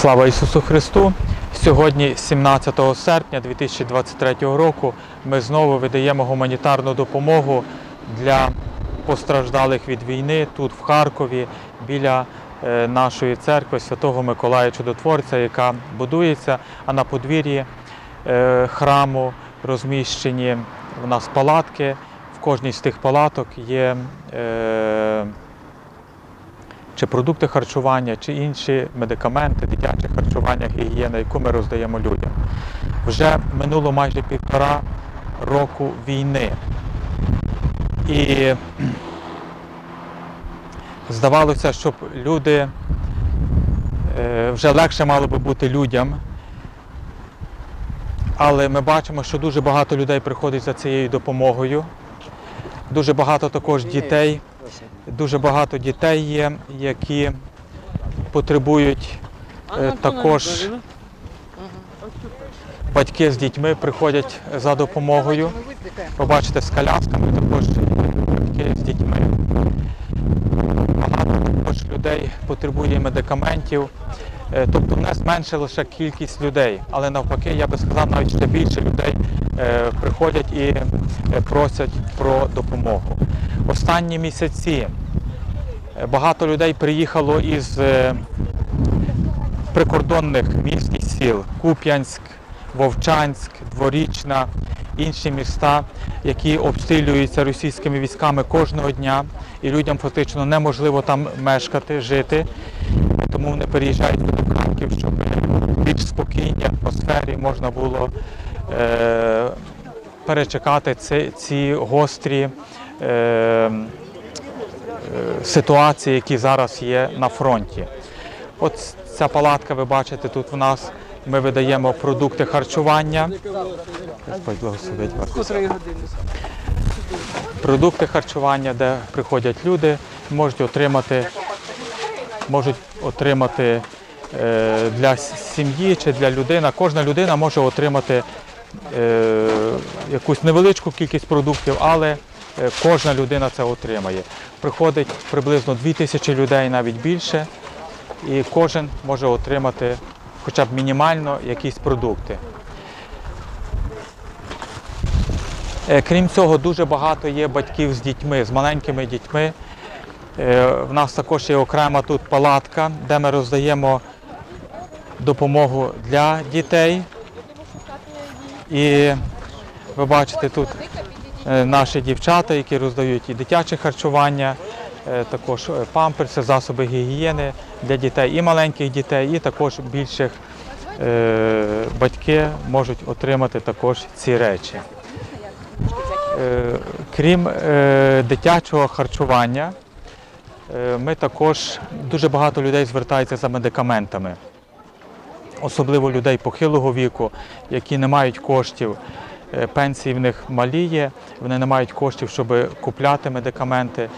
Слава Ісусу Христу! Сьогодні, 17 серпня 2023 року, ми знову видаємо гуманітарну допомогу для постраждалих від війни тут, в Харкові, біля е, нашої церкви Святого Миколая Чудотворця, яка будується, а на подвір'ї е, храму розміщені в нас палатки. В кожній з тих палаток є е, чи продукти харчування, чи інші медикаменти, дитяче харчування, гігієна, яку ми роздаємо людям. Вже минуло майже півтора року війни. І здавалося, щоб люди е, вже легше мало би бути людям. Але ми бачимо, що дуже багато людей приходить за цією допомогою. Дуже багато також дітей. Дуже багато дітей є, які потребують е, також батьки з дітьми приходять за допомогою. Побачите з колясками також батьки з дітьми. Багато також людей потребує медикаментів. Е, Тобто в нас менше лише кількість людей, але навпаки, я би сказав, навіть ще більше людей приходять і е, просять про допомогу. Останні місяці е, багато людей приїхало із е, прикордонних міст і сіл Куп'янськ, Вовчанськ, Дворічна, інші міста, які обстрілюються російськими військами кожного дня, і людям фактично неможливо там мешкати, жити. Тому вони переїжджають до Харків, щоб більш спокійній атмосфері можна було е, перечекати ці, ці гострі е, е, ситуації, які зараз є на фронті. От ця палатка, ви бачите, тут в нас ми видаємо продукти харчування. Господь благословить вас. Продукти харчування, де приходять люди, можуть отримати, можуть отримати е, для сім'ї чи для людини. Кожна людина може отримати е, якусь невеличку кількість продуктів, але е, кожна людина це отримає. Приходить приблизно 2 тисячі людей, навіть більше, і кожен може отримати хоча б мінімально якісь продукти. Е, Крім цього, дуже багато є батьків з дітьми, з маленькими дітьми. Е, В нас також є окрема тут палатка, де ми роздаємо допомогу для дітей. І ви бачите тут е, наші дівчата, які роздають і дитяче харчування, е, також е, памперси, засоби гігієни для дітей, і маленьких дітей, і також більших батьки можуть отримати також ці речі. Крім дитячого харчування, ми також дуже багато людей звертається за медикаментами, особливо людей похилого віку, які не мають коштів. Е, Пенсії в них малі є, вони не мають коштів, щоб купляти медикаменти.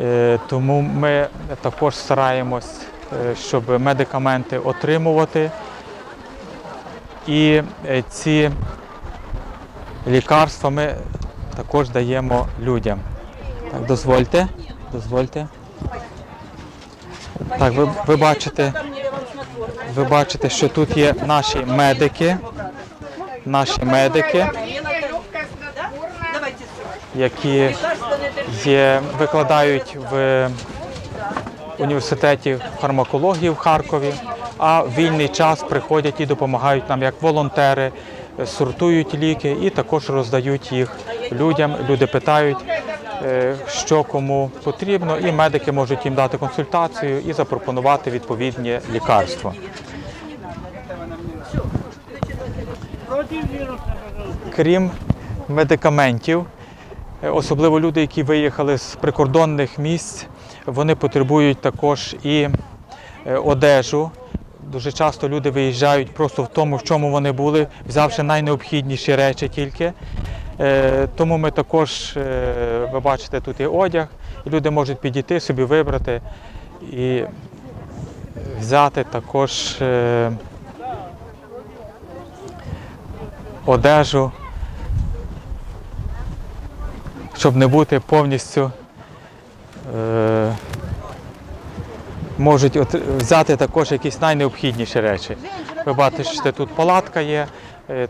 Е, Тому ми також стараємось, е, щоб медикаменти отримувати. І ці лікарства ми також даємо людям. Так, дозвольте. Дозвольте. Так, ви, ви бачите, ви бачите, що тут є наші медики, наші медики, які є, викладають в університеті фармакології в Харкові, а в вільний час приходять і допомагають нам як волонтери, сортують ліки і також роздають їх людям. Люди питають, що кому потрібно, і медики можуть їм дати консультацію і запропонувати відповідні лікарства. Крім медикаментів, е, особливо люди, які виїхали з прикордонних місць, вони потребують також і е, одежу. Дуже часто люди виїжджають просто в тому, в чому вони були, взявши найнеобхідніші речі тільки. Е, Тому ми також, е, ви бачите, тут є одяг, і люди можуть підійти собі вибрати і взяти також е, одежу, щоб не бути повністю можуть взяти також якісь найнеобхідніші речі. Ви бачите, тут палатка є,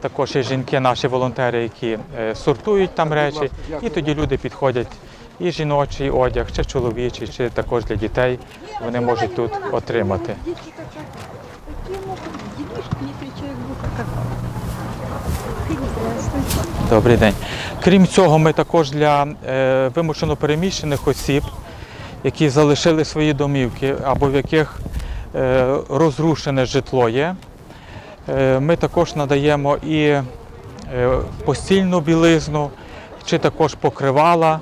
також є жінки, наші волонтери, які е, сортують там речі, і тоді люди підходять. І жіночий одяг, чи чоловічий, чи також для дітей вони можуть тут отримати. Добрий день. Крім цього, ми також для е, вимушено переміщених осіб, які залишили свої домівки або в яких е, розрушене житло є. Е, ми також надаємо і е, постільну білизну, чи також покривала.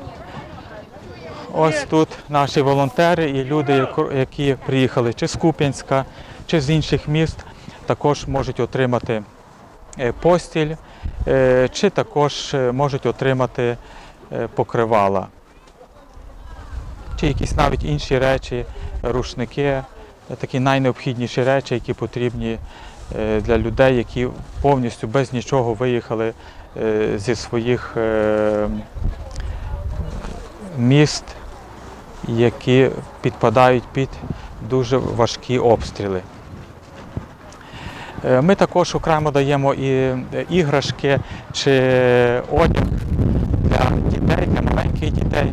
Ось тут наші волонтери і люди, які приїхали чи з Куп'янська, чи з інших міст, також можуть отримати е, постіль, чи також можуть отримати покривала, чи якісь навіть інші речі, рушники, такі найнеобхідніші речі, які потрібні для людей, які повністю без нічого виїхали е, зі своїх е, міст, які підпадають під дуже важкі обстріли. Е, Ми також окремо даємо і е, іграшки чи одяг для дітей, для маленьких дітей.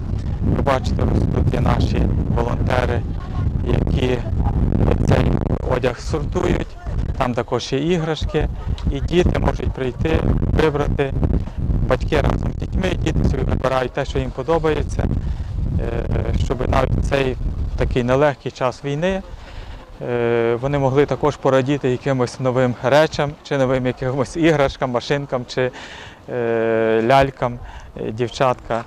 Ви бачите, ось тут є наші волонтери, які цей одяг сортують. Там також є іграшки, і діти можуть прийти, вибрати. Батьки разом з дітьми, діти собі вибирають те, що їм подобається, е, щоб навіть цей такий нелегкий час війни е, вони могли також порадіти якимось новим речам, чи новим якимось іграшкам, машинкам, чи е, лялькам, дівчатка,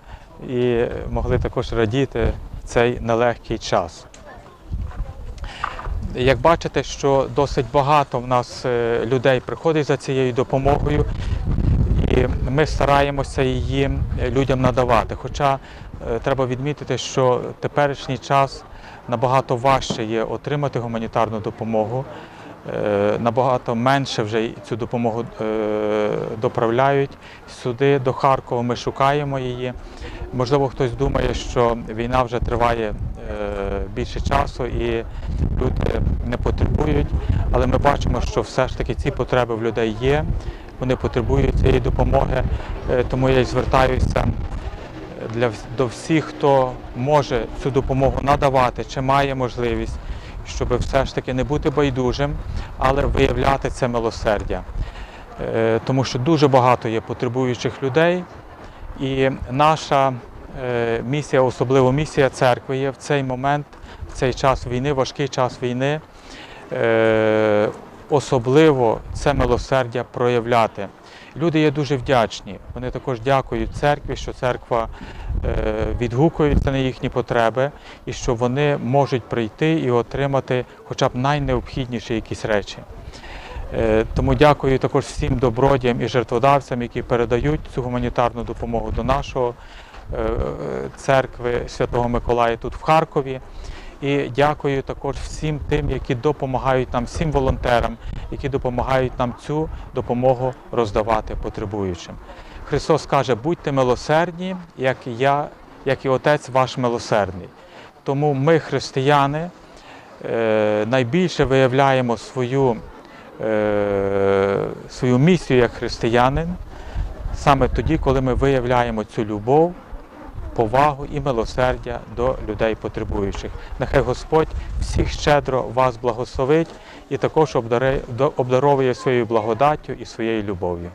і могли також радіти цей нелегкий час. Як бачите, що досить багато в нас е, людей приходить за цією допомогою, і ми стараємося її е, людям надавати. Хоча е, треба відмітити, що теперішній час набагато важче є отримати гуманітарну допомогу. Набагато менше вже цю допомогу доправляють сюди, до Харкова. Ми шукаємо її. Можливо, хтось думає, що війна вже триває більше часу і люди не потребують, але ми бачимо, що все ж таки ці потреби в людей є. Вони потребують цієї допомоги, Е, тому я й звертаюся для, до всіх, хто може цю допомогу надавати чи має можливість, щоб все ж таки не бути байдужим, але виявляти це милосердя. Е, Тому що дуже багато є потребуючих людей, і наша е, місія, особливо місія церкви, є в цей момент, в цей час війни, важкий час війни, е, особливо це милосердя проявляти. Люди є дуже вдячні. Вони також дякують церкві, що церква е, відгукується на їхні потреби і що вони можуть прийти і отримати хоча б найнеобхідніші якісь речі. Е, Тому дякую також всім добродіям і жертводавцям, які передають цю гуманітарну допомогу до нашого е, церкви Святого Миколая тут в Харкові. І дякую також всім тим, які допомагають нам, всім волонтерам, які допомагають нам цю допомогу роздавати потребуючим. Христос каже: будьте милосердні, як і я, як і Отець ваш милосердний. Тому ми, християни, е, найбільше виявляємо свою, е, свою місію як християнин саме тоді, коли ми виявляємо цю любов, повагу і милосердя до людей потребуючих. Нехай Господь всіх щедро вас благословить і також обдаровує своєю благодаттю і своєю любов'ю.